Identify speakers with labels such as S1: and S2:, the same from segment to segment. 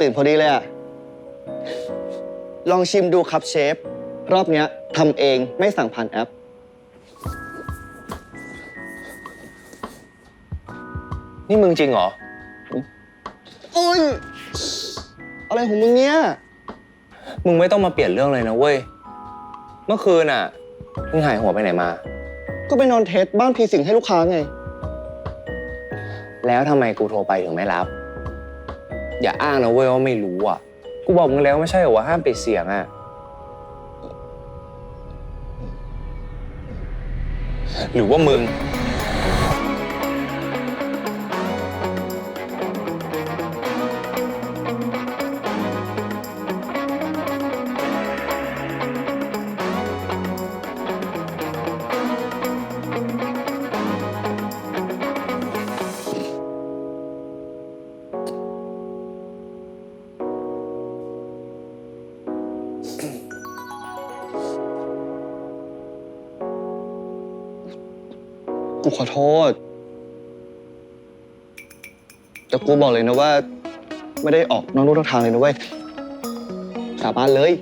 S1: ตื่นพอดีเลยอะลองชิมดูครับเชฟ รอบเนี้ยทำเองไม่สั่งผ่านแอป
S2: นี่มึงจริงเหรอ
S1: โอ้ย อะไรของมึงเนี่ย
S2: มึงไม่ต้องมาเปลี่ยนเรื่องเลยนะเว้ย เมื่อคืนอะ มึงหายหัวไปไหนมา
S1: ก็ไปนอนเทสบ้านพีสิงให้ลูกค้าไง
S2: แล้วทำไมกูโทรไปถึงไม่รับ อย่าอ้างนะเว้ยว่าไม่รู้อะ กูบอกมึงแล้วไม่ใช่เหรอว่าห้ามปิดเสียงอะ หรือว่ามึง
S1: กูขอโทษ แต่กูบอกเลยนะว่า ไม่ได้ออกนอกลู่นอกทางเลยนะเว้ย สาบานเลย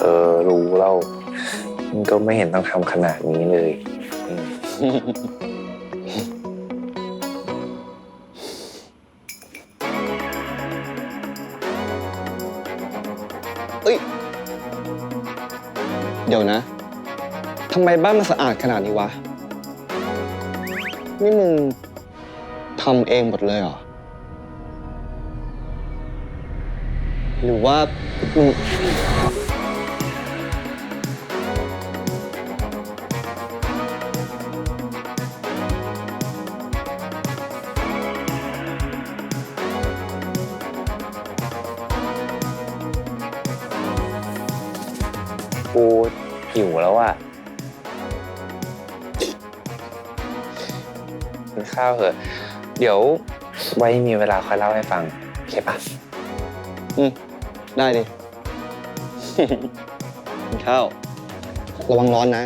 S2: เออ รู้เรามึงก็ไม่เห็นต้องทำขนาดนี้เลย
S1: เอ้ย เดี๋ยวนะ ทำไมบ้านมันสะอาดขนาดนี้วะ นี่มึงทำเองหมดเลยเหรอ หรือว่ามึง
S2: กูหิวแล้วอะกินข้าวเหอะ เดี๋ยวไว้มีเวลาค่อยเล่าให้ฟังโอเคปะ
S1: อืม ได้ดิ กินข้าว ระวังร้อนนะ